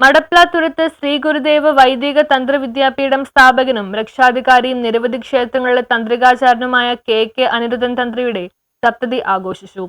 മടപ്ലാത്തുരത്ത് ശ്രീ ഗുരുദേവ് വൈദിക തന്ത്ര വിദ്യാപീഠം സ്ഥാപകനും രക്ഷാധികാരിയും നിരവധി ക്ഷേത്രങ്ങളിലെ തന്ത്രികാചാരനുമായ കെ കെ അനിരുദ്ധൻ തന്ത്രിയുടെ സപ്തതി ആഘോഷിച്ചു.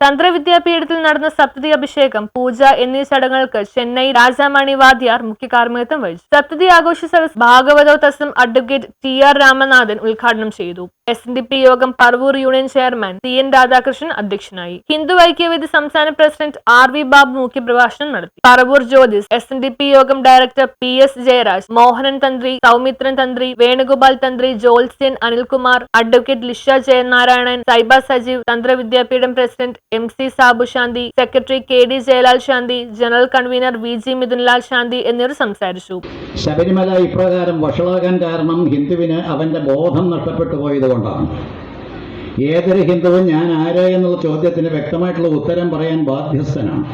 തന്ത്ര വിദ്യാപീഠത്തിൽ നടന്ന സപ്തതി അഭിഷേകം പൂജ എന്നീ ചടങ്ങുകൾക്ക് ചെന്നൈ രാജാമണി വാദ്യാർ മുഖ്യ കാർമ്മികത്വം വഹിച്ചു. സപ്തതി ആഘോഷ സദസ് ഭാഗവതോത്തസം തസം അഡ്വക്കേറ്റ് ടി ആർ രാമനാഥൻ ഉദ്ഘാടനം ചെയ്തു. S N D P Yogam Paravur union chairman C N Radhakrishnan അധ്യക്ഷനായി. ഹിന്ദു ഐക്യവേദി സംസ്ഥാന പ്രസിഡന്റ് ആർ വി ബാബു മുഖ്യപ്രഭാഷണം നടത്തി. Paravur Jyothis S N D P Yogam director P S Jayaraj Mohanan Thantri Soumithran Thantri Venugopal Thantri ജോത്സ്യൻ Anilkumar advocate Lisha Jayanarayanan Saiba Sajeev Tantravidyapeetham president M C Sabu Shanthi secretary K D Jayalal Shanthi general convener V G Mithunlal Shanthi എന്നിവർ സംസാരിച്ചു. ശബരിമല ഇപ്രകാരം വഷളാകാൻ കാരണം ഹിന്ദുവിന് അവന്റെ ബോധം നഷ്ടപ്പെട്ടു പോയതുകൊണ്ടാണ് ഏതൊരു ഹിന്ദുവും ഞാൻ ആര് എന്നുള്ള ചോദ്യത്തിന് വ്യക്തമായിട്ടുള്ള ഉത്തരം പറയാൻ ബാധ്യസ്ഥനാണ്.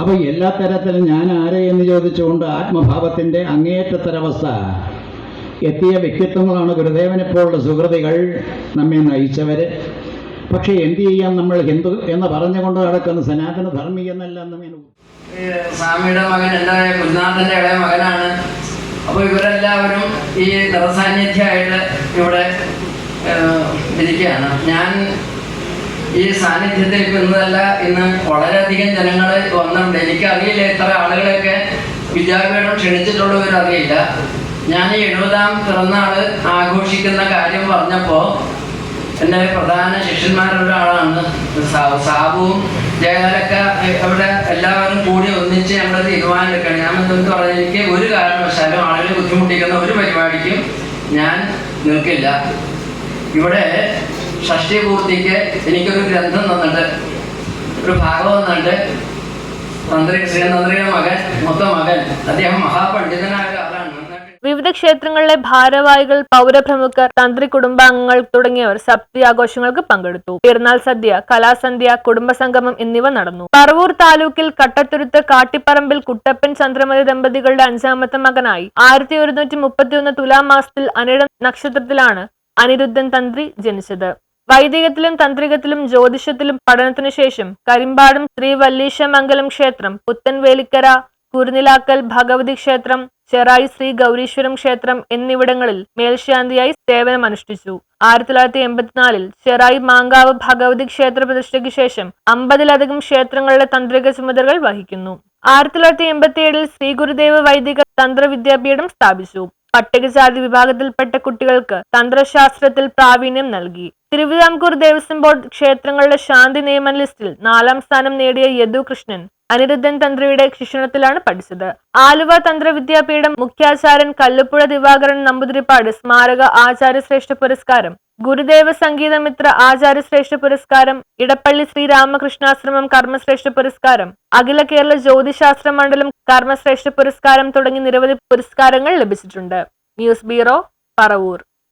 അപ്പോൾ എല്ലാ തരത്തിലും ഞാൻ ആര് എന്ന് ചോദിച്ചുകൊണ്ട് ആത്മഭാവത്തിന്റെ അങ്ങേയറ്റത്തൊരവസ്ഥ എത്തിയ വ്യക്തിത്വങ്ങളാണ് ഗുരുദേവനെപ്പോലുള്ള സുഹൃതികൾ നമ്മെ നയിച്ചവർ പക്ഷേ എന്ത് ചെയ്യാൻ നമ്മൾ ഹിന്ദു എന്ന് പറഞ്ഞുകൊണ്ട് നടക്കുന്ന സനാതന ധർമ്മി എന്നല്ല സ്വാമിയുടെ മകൻ എന്റെ ഗുരുനാഥന്റെ ഇളയ മകനാണ്. അപ്പോൾ ഇവരെല്ലാവരും ഈ നിറസാന്നിധ്യമായിട്ട് ഇവിടെ ഇരിക്കുകയാണ്. ഞാൻ ഈ സാന്നിധ്യത്തിൽ ഇന്നതല്ല ഇന്ന് വളരെയധികം ജനങ്ങൾ വന്നിട്ടുണ്ട്. എനിക്കറിയില്ല ഇത്ര ആളുകളൊക്കെ വിദ്യാപീഠം ക്ഷണിച്ചിട്ടുള്ളവരറിയില്ല ഞാൻ ഈ എഴുപതാം പിറന്നാൾ ആഘോഷിക്കുന്ന കാര്യം പറഞ്ഞപ്പോൾ എന്റെ പ്രധാന ശിഷ്യന്മാരൊരാളാണ്. സാബു സാബുവും ജയകാലൊക്കെ അവിടെ എല്ലാവരും കൂടി ഒന്നിച്ച് ഞങ്ങൾ തീരുമാനമെടുക്കണം ഞാൻ എന്തെന്ന് പറഞ്ഞാൽ എനിക്ക് ഒരു കാരണവശാലും ആളുകളെ ബുദ്ധിമുട്ടിക്കുന്ന ഒരു പരിപാടിക്കും ഞാൻ നിൽക്കില്ല. ഇവിടെ ഷഷ്ടി പൂർത്തിക്ക് എനിക്കൊരു ഗ്രന്ഥം തന്നിട്ട് ഒരു ഭാഗം തന്നിട്ട് തന്ത്രി ശ്രീതന്ത്രിയുടെ മകൻ മൊത്ത മകൻ. അദ്ദേഹം മഹാപണ്ഡിതനായ വിവിധ ക്ഷേത്രങ്ങളിലെ ഭാരവാഹികൾ പൗരപ്രമുഖർ തന്ത്രി കുടുംബാംഗങ്ങൾ തുടങ്ങിയവർ സപ്തി ആഘോഷങ്ങൾക്ക് പങ്കെടുത്തു. പെരുന്നാൾ സദ്യ കലാസന്ധ്യ കുടുംബസംഗമം എന്നിവ നടന്നു. പറവൂർ താലൂക്കിൽ കട്ടത്തുരുത്ത് കാട്ടിപ്പറമ്പിൽ കുട്ടപ്പൻ ചന്ദ്രമതി ദമ്പതികളുടെ അഞ്ചാമത്തെ മകനായി ആയിരത്തി ഒരുന്നൂറ്റി മുപ്പത്തിയൊന്ന് തുലാം മാസത്തിൽ അനിട നക്ഷത്രത്തിലാണ് അനിരുദ്ധൻ തന്ത്രി ജനിച്ചത്. വൈദികത്തിലും തന്ത്രികത്തിലും ജ്യോതിഷത്തിലും പഠനത്തിനു ശേഷം കരിമ്പാടും ശ്രീ വല്ലീശമംഗലം ക്ഷേത്രം പുത്തൻവേലിക്കര കുരുനിലാക്കൽ ഭഗവതി ക്ഷേത്രം ചെറായി ശ്രീ ഗൗരീശ്വരം ക്ഷേത്രം എന്നിവിടങ്ങളിൽ മേൽശാന്തിയായി സേവനമനുഷ്ഠിച്ചു ആയിരത്തി തൊള്ളായിരത്തി എൺപത്തിനാലിൽ ചെറായി മാങ്കാവ് ഭഗവതി ക്ഷേത്ര പ്രതിഷ്ഠയ്ക്ക് ശേഷം അമ്പതിലധികം ക്ഷേത്രങ്ങളിലെ തന്ത്രിക ചുമതലകൾ വഹിക്കുന്നു. ആയിരത്തി തൊള്ളായിരത്തി എൺപത്തി ഏഴിൽ ശ്രീ ഗുരുദേവ വൈദിക തന്ത്ര വിദ്യാപീഠം സ്ഥാപിച്ചു. പട്ടികജാതി വിഭാഗത്തിൽപ്പെട്ട കുട്ടികൾക്ക് തന്ത്രശാസ്ത്രത്തിൽ പ്രാവീണ്യം നൽകി. തിരുവിതാംകൂർ ദേവസ്വം ബോർഡ് ക്ഷേത്രങ്ങളുടെ ശാന്തി നിയമന ലിസ്റ്റിൽ നാലാം സ്ഥാനം നേടിയ യദു കൃഷ്ണൻ അനിരുദ്ധൻ തന്ത്രിയുടെ ശിക്ഷണത്തിലാണ് പഠിച്ചത്. ആലുവ തന്ത്ര വിദ്യാപീഠം മുഖ്യാചാര്യൻ കല്ലുപ്പുഴ ദിവാകരൻ നമ്പൂതിരിപ്പാട് സ്മാരക ആചാര്യശ്രേഷ്ഠ പുരസ്കാരം ഗുരുദേവ സംഗീതമിത്ര ആചാര്യശ്രേഷ്ഠ പുരസ്കാരം ഇടപ്പള്ളി ശ്രീരാമകൃഷ്ണാശ്രമം കർമ്മശ്രേഷ്ഠ പുരസ്കാരം അഖില കേരള ജ്യോതിശാസ്ത്ര മണ്ഡലം കർമ്മശ്രേഷ്ഠ പുരസ്കാരം തുടങ്ങി നിരവധി പുരസ്കാരങ്ങൾ ലഭിച്ചിട്ടുണ്ട്. News bureau Paravur.